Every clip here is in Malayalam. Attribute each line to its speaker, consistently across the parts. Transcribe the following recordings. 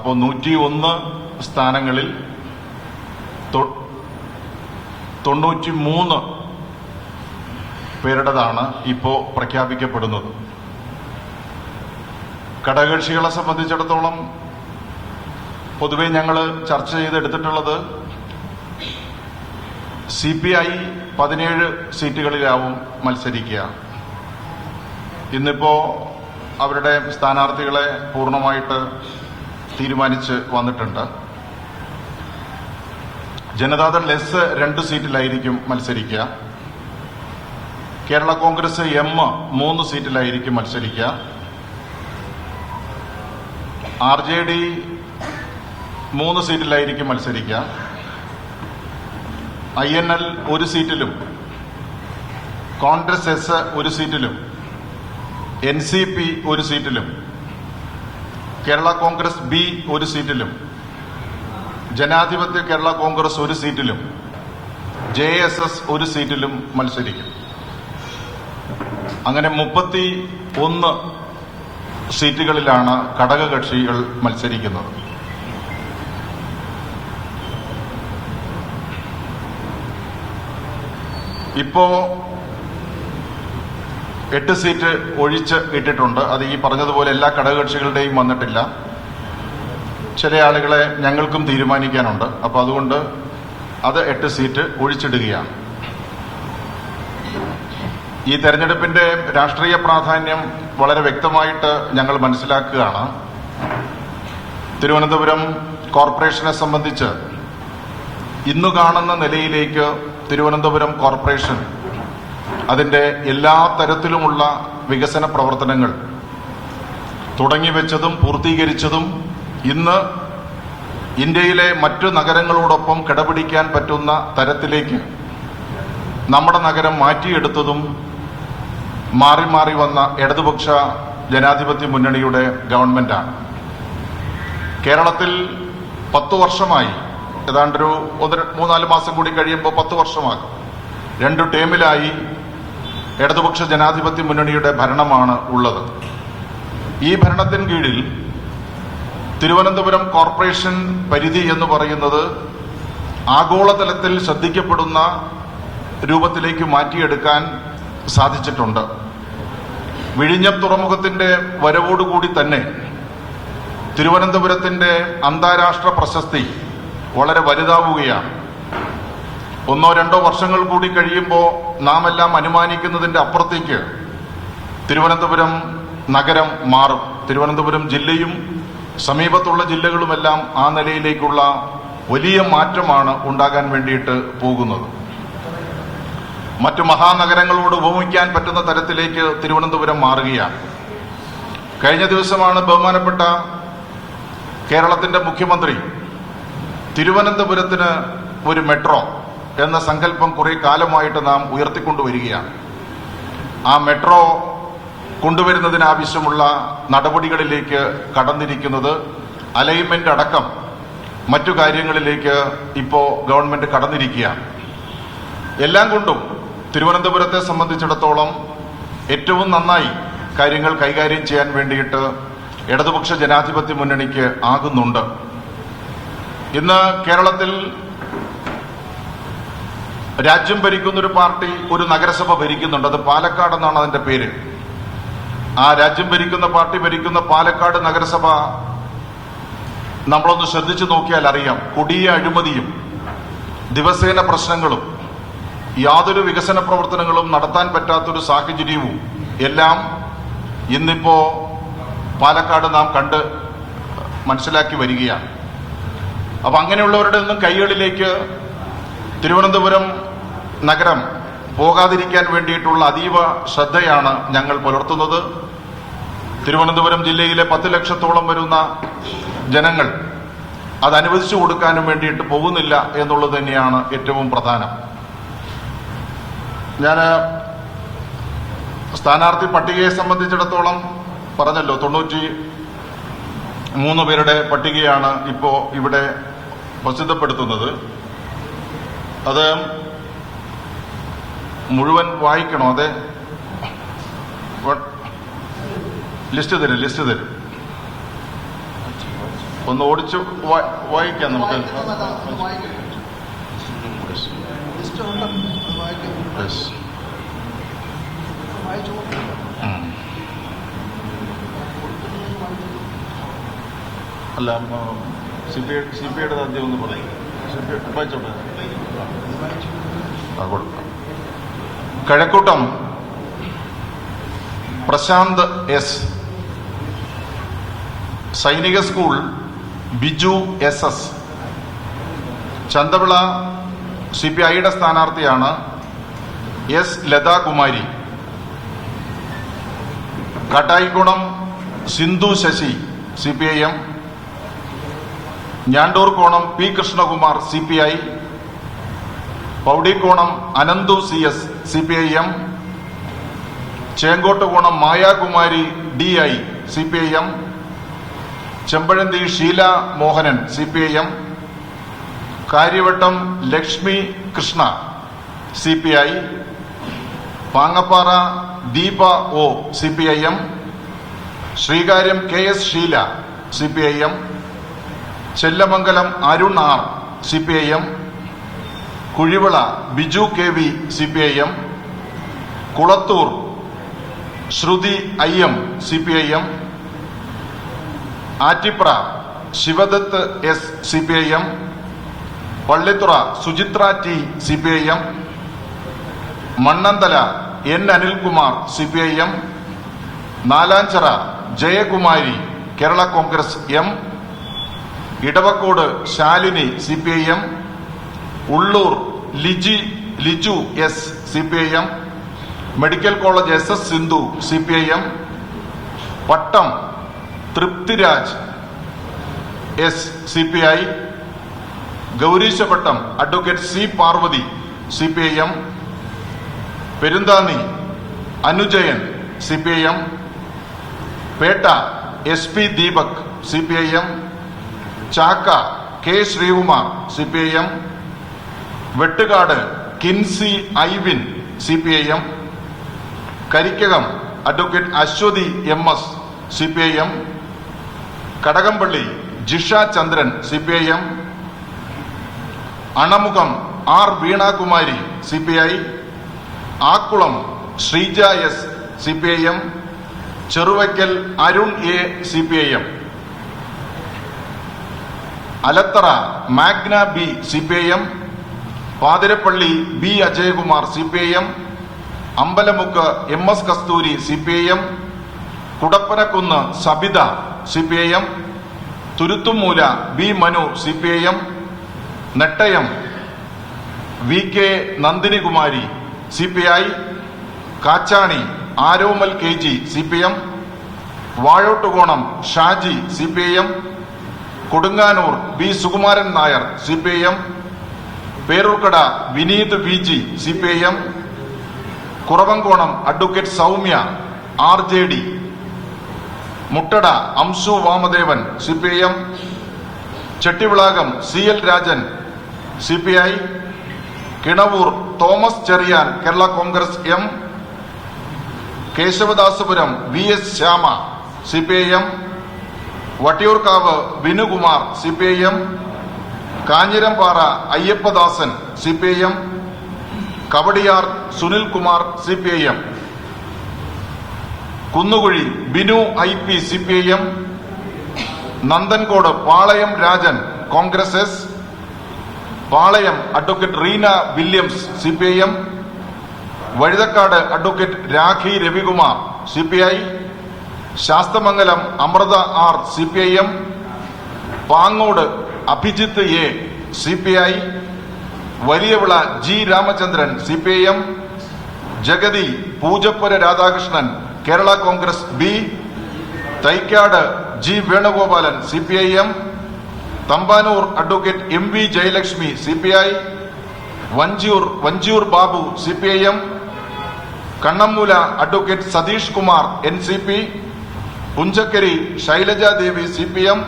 Speaker 1: അപ്പോൾ നൂറ്റി ഒന്ന് സ്ഥാനങ്ങളിൽ തൊണ്ണൂറ്റി മൂന്ന് പേരുടേതാണ് ഇപ്പോൾ പ്രഖ്യാപിക്കപ്പെടുന്നത്. ഘടകകക്ഷികളെ സംബന്ധിച്ചിടത്തോളം പൊതുവെ ഞങ്ങൾ ചർച്ച ചെയ്തെടുത്തിട്ടുള്ളത് സി പി ഐ പതിനേഴ് സീറ്റുകളിലാവും മത്സരിക്കുക. ഇന്നിപ്പോ അവരുടെ സ്ഥാനാർത്ഥികളെ പൂർണമായിട്ട് തീരുമാനിച്ച് വന്നിട്ടുണ്ട്. ജനതാദൾ എസ് രണ്ട് സീറ്റിലായിരിക്കും മത്സരിക്കുക. കേരള കോൺഗ്രസ് എം മൂന്ന് സീറ്റിലായിരിക്കും മത്സരിക്കുക. ആർ ജെ ഡി മൂന്ന് സീറ്റിലായിരിക്കും മത്സരിക്കുക. ഐ എൻ എൽ ഒരു സീറ്റിലും കോൺഗ്രസ് എസ് ഒരു സീറ്റിലും എൻ സി പി ഒരു സീറ്റിലും കേരള കോൺഗ്രസ് ബി ഒരു സീറ്റിലും. ജനാധിപത്യ കേരള കോൺഗ്രസ് ഒരു സീറ്റിലും. ജെ എസ് എസ് ഒരു സീറ്റിലും മത്സരിക്കും. അങ്ങനെ മുപ്പത്തി ഒന്ന് സീറ്റുകളിലാണ് ഘടകകക്ഷികൾ മത്സരിക്കുന്നത്. ഇപ്പോ എട്ട് സീറ്റ് ഒഴിച്ച് ഇട്ടിട്ടുണ്ട്. അത് ഈ പറഞ്ഞതുപോലെ എല്ലാ ഘടകകക്ഷികളുടെയും വന്നിട്ടില്ല. ചില ആളുകളെ ഞങ്ങൾക്കും തീരുമാനിക്കാനുണ്ട്. അപ്പോൾ അതുകൊണ്ട് അത് എട്ട് സീറ്റ് ഒഴിച്ചിടുകയാണ്. ഈ തെരഞ്ഞെടുപ്പിന്റെ രാഷ്ട്രീയ പ്രാധാന്യം വളരെ വ്യക്തമായിട്ട് ഞങ്ങൾ മനസ്സിലാക്കുകയാണ്. തിരുവനന്തപുരം കോർപ്പറേഷനെ സംബന്ധിച്ച് ഇന്നു കാണുന്ന നിലയിലേക്ക് തിരുവനന്തപുരം കോർപ്പറേഷൻ അതിന്റെ എല്ലാ തരത്തിലുമുള്ള വികസന പ്രവർത്തനങ്ങൾ തുടങ്ങിവെച്ചതും പൂർത്തീകരിച്ചതും ഇന്ന് ഇന്ത്യയിലെ മറ്റു നഗരങ്ങളോടൊപ്പം കിടപിടിക്കാൻ പറ്റുന്ന തരത്തിലേക്ക് നമ്മുടെ നഗരം മാറ്റിയെടുത്തതും മാറി മാറി വന്ന ഇടതുപക്ഷ ജനാധിപത്യ മുന്നണിയുടെ ഗവൺമെന്റാണ്. കേരളത്തിൽ പത്തു വർഷമായി ഏതാണ്ടൊരു ഒന്ന് മൂന്നാൽ മാസം കൂടി കഴിയുമ്പോൾ പത്ത് വർഷമാകും. രണ്ടു ടേമിലായി ഇടതുപക്ഷ ജനാധിപത്യ മുന്നണിയുടെ ഭരണമാണ് ഉള്ളത്. ഈ ഭരണത്തിന് കീഴിൽ തിരുവനന്തപുരം കോർപ്പറേഷൻ പരിധി എന്ന് പറയുന്നത് ആഗോളതലത്തിൽ ശ്രദ്ധിക്കപ്പെടുന്ന രൂപത്തിലേക്ക് മാറ്റിയെടുക്കാൻ സാധിച്ചിട്ടുണ്ട്. വിഴിഞ്ഞം തുറമുഖത്തിന്റെ വരവോടുകൂടി തന്നെ തിരുവനന്തപുരത്തിന്റെ അന്താരാഷ്ട്ര പ്രശസ്തി വളരെ വലുതാവുകയാണ്. ഒന്നോ രണ്ടോ വർഷങ്ങൾ കൂടി കഴിയുമ്പോൾ നാം എല്ലാം അനുമാനിക്കുന്നതിന്റെ അപ്പുറത്തേക്ക് തിരുവനന്തപുരം നഗരം മാറും. തിരുവനന്തപുരം ജില്ലയും സമീപത്തുള്ള ജില്ലകളുമെല്ലാം ആ നിലയിലേക്കുള്ള വലിയ മാറ്റമാണ് ഉണ്ടാകാൻ വേണ്ടിയിട്ട് പോകുന്നത്. മറ്റു മഹാനഗരങ്ങളോട് ഉപമിക്കാൻ പറ്റുന്ന തരത്തിലേക്ക് തിരുവനന്തപുരം മാറുകയാണ്. കഴിഞ്ഞ ദിവസമാണ് ബഹുമാനപ്പെട്ട കേരളത്തിന്റെ മുഖ്യമന്ത്രി തിരുവനന്തപുരത്തിന് ഒരു മെട്രോ എന്ന സങ്കല്പം കുറെ കാലമായിട്ട് നാം ഉയർത്തിക്കൊണ്ടുവരികയാണ്. ആ മെട്രോ കൊണ്ടുവരുന്നതിനാവശ്യമുള്ള നടപടികളിലേക്ക് കടന്നിരിക്കുന്നത് അലൈൻമെന്റ് അടക്കം മറ്റു കാര്യങ്ങളിലേക്ക് ഇപ്പോ ഗവൺമെന്റ് കടന്നിരിക്കുകയാണ്. എല്ലാം കൊണ്ടും തിരുവനന്തപുരത്തെ സംബന്ധിച്ചിടത്തോളം ഏറ്റവും നന്നായി കാര്യങ്ങൾ കൈകാര്യം ചെയ്യാൻ വേണ്ടിയിട്ട് ഇടതുപക്ഷ ജനാധിപത്യ മുന്നണിക്ക് ആകുന്നുണ്ട്. ഇന്ന് കേരളത്തിൽ രാജ്യം ഭരിക്കുന്ന ഒരു പാർട്ടി ഒരു നഗരസഭ ഭരിക്കുന്നുണ്ട്. അത് പാലക്കാട് എന്നാണ് അതിന്റെ പേര്. ആ രാജ്യം ഭരിക്കുന്ന പാർട്ടി ഭരിക്കുന്ന പാലക്കാട് നഗരസഭ നമ്മളൊന്ന് ശ്രദ്ധിച്ചു നോക്കിയാൽ അറിയാം. കൊടിയ അഴിമതിയും ദിവസേന പ്രശ്നങ്ങളും യാതൊരു വികസന പ്രവർത്തനങ്ങളും നടത്താൻ പറ്റാത്തൊരു സാഹചര്യവും എല്ലാം ഇന്നിപ്പോ പാലക്കാട് നാം കണ്ട് മനസ്സിലാക്കി വരികയാണ്. അപ്പൊ അങ്ങനെയുള്ളവരുടെ ഒന്നും കൈകളിലേക്ക് തിരുവനന്തപുരം നഗരം പോകാതിരിക്കാൻ വേണ്ടിയിട്ടുള്ള അതീവ ശ്രദ്ധയാണ് ഞങ്ങൾ പുലർത്തുന്നത്. തിരുവനന്തപുരം ജില്ലയിലെ പത്ത് ലക്ഷത്തോളം വരുന്ന ജനങ്ങൾ അത് അനുവദിച്ചു കൊടുക്കാനും വേണ്ടിയിട്ട് പോകുന്നില്ല എന്നുള്ളത് തന്നെയാണ് ഏറ്റവും പ്രധാനം. ഞാൻ സ്ഥാനാർത്ഥി പട്ടികയെ സംബന്ധിച്ചിടത്തോളം പറഞ്ഞല്ലോ തൊണ്ണൂറ്റി മൂന്ന് പേരുടെ പട്ടികയാണ് ഇപ്പോൾ ഇവിടെ പ്രസിദ്ധപ്പെടുത്തുന്നത്. അത് മുഴുവൻ വായിക്കണോ? അതെ. ലിസ്റ്റ് തരും ലിസ്റ്റ് തരും. ഒന്ന് ഓടിച്ച് വായിക്കാം നമുക്ക്. അല്ല സി പി സി പി ആദ്യം ഒന്ന് പറയും. C വായിച്ചോട്ടെ. Kazhakkoottam. Prashanth S. Sainik school Biju S S. Chanthavila C P ഐയുടെ സ്ഥാനാർത്ഥിയാണ് S Lathakumari. Kattaikonam Sindhu Sasi C P I M Njandoorkonam P Krishnakumar C P I Powdikonam Ananthu C S C P I M Chenkottukonam Mayakumari D I C P I M Chempazhanthy Sheela Mohanan C P I M Kariavattom Lakshmi Krishna C P I Pangappara Deepa O C P I M Sreekaryam K S Sheela C P I M Chellamangalam Arun R C P I M Kuzhivila Biju K V C P I M. Kulathoor Shruthi I M C P I M. Attipra Sivadath S C P I M. Pallithura Suchithra T C P I M. Mannanthala N Anilkumar C P I M. Nalanchira Jayakumari Kerala Congress M. Edavakode Shalini C P I M. Ulloor Liji Liju S C P I M medical college S S Sindhu C P I M Pattom Thriptiraj S C P I Gowreeshapattom advocate C Parvathy C P I M Perunthanni Anujayan C P I M Pettah S P Deepak C P I M Chakka K Sreekumar C P I M Vettukad Kinsy Ivin C P I M Karikkakom advocate Aswathy M S C P I M Kadakampally Jisha Chandran C P I M Anamukham R Veenakumari C P I Akkulam Sreeja S C P I M Cheruvaikkal Arun A C P I M Alathara Magna B C P I M Pathirappally B Ajayakumar C P I M Ambalamukku M S Kasthuri C P I M Kudappanakunnu Sabitha C P I M Thuruthumoola B Manu C P I M Nettayam V K Nandinikumari C P I Kachani Aromal K G C P M Vazhottukonam Shaji C P I M Kodunganoor B Sukumaran Nair C P I M Peroorkada Vineeth P G C P I M Kuravankonam advocate Soumya R J D Muttada Amshu Vamadevan C P I M Chettivilakom C L Rajan C P I Kinavoor Thomas Cheriyan Kerala Congress M Kesavadasapuram V S Shyama C P I M Vattiyoorkavu Vinukumar C P I M Kanjirampara Ayyappadasan C P I M. Kowdiar Sunilkumar C P I M. Kunnukuzhy Binu I P C P I M. Nanthancode Palayam Rajan Congress S Palayam advocate Reena Williams C P I M. Vazhuthacaud advocate Rakhi Ravikumar C P I. Sasthamangalam Amritha R C P I M. Pangode Abhijith A C P I Valiyavila G Ramachandran C P I M Jagathy Poojappura Radhakrishnan Kerala Congress B Thycaud G Venugopalan C P I M Thampanoor advocate M V Jayalakshmi C P I Vanchiyoor Vanchiyoor Babu C P I M Kannammoola advocate Satheesh Kumar N C P Punchakkari Shailajadevi C P M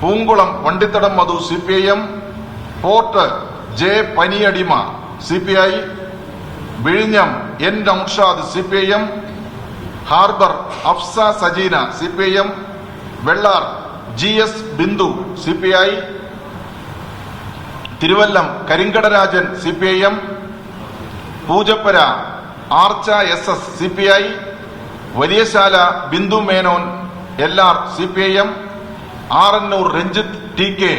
Speaker 1: Poonkulam Vandithadam Madhu C P I M port J Paniyadima C P I വിഴിഞ്ഞം N Noushad C P I M harbour Afsa Sajeena C P I M Vellar G S Bindu C P I Thiruvallam Karinkadarajan C P I M Poojappura Archa S S C P I Valiyasala Bindu Menon L R C P I M Arannoor Ranjith T K.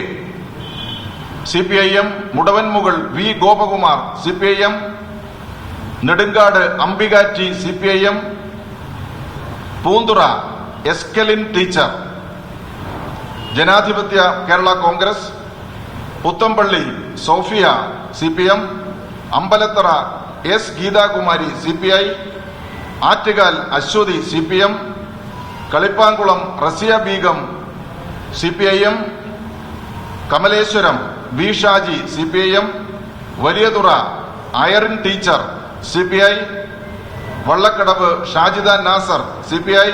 Speaker 1: C P I M Mudavanmugal V Gopakumar C P I M Nedumkad Ambika T C P I M Poonthura Escaline teacher. Janadhipathya Kerala Congress Puthenpally Sofia C P M Ambalathara S Geethakumari C P I Attukal Aswathy C P M Kalippankulam Rasiya Beegum C P I M Kamaleswaram V Shaji C P I M Valiyathura Irene teacher C P I Vallakkadavu Shajida Nazar C P I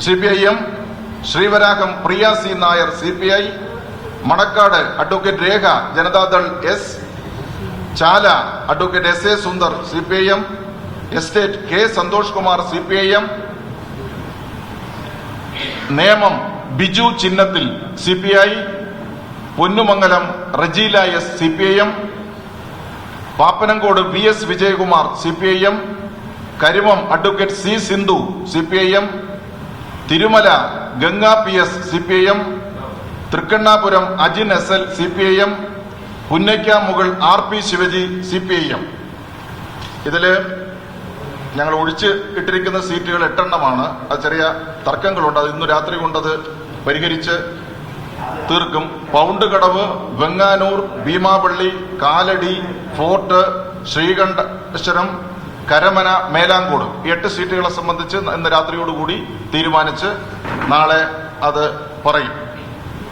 Speaker 1: C P I M Sreevaraham Priya C Nair C P I Manacaud advocate Rekha Janata Dal S Chala advocate S A Sundar C P I M estate K Santhosh Kumar C P I M Nemom Biju ചിഹ്നത്തിൽ C P I Ponnumangalam Rejeela S C P I M Pappanamcode V S Vijayakumar C P I M Karimam advocate C Sindhu C P I M Thirumala Ganga P S C P I M Thrikkannapuram Ajin S L C P I M Punnakkamugal R P Shivaji C P I M ഇതിൽ ഞങ്ങൾ ഒഴിച്ച് ഇട്ടിരിക്കുന്ന സീറ്റുകൾ എട്ടെണ്ണമാണ്. അത് ചെറിയ തർക്കങ്ങളുണ്ട്. അത് ഇന്ന് രാത്രി കൊണ്ടത് പരിഹരിച്ച് തീർക്കും. Pound Kadavu Venganoor Beemapally Kaladi fort Sreekanteswaram Karamana Melamcode. എട്ട് സീറ്റുകളെ സംബന്ധിച്ച് ഇന്ന് രാത്രിയോടുകൂടി തീരുമാനിച്ച് നാളെ അത് പറയും.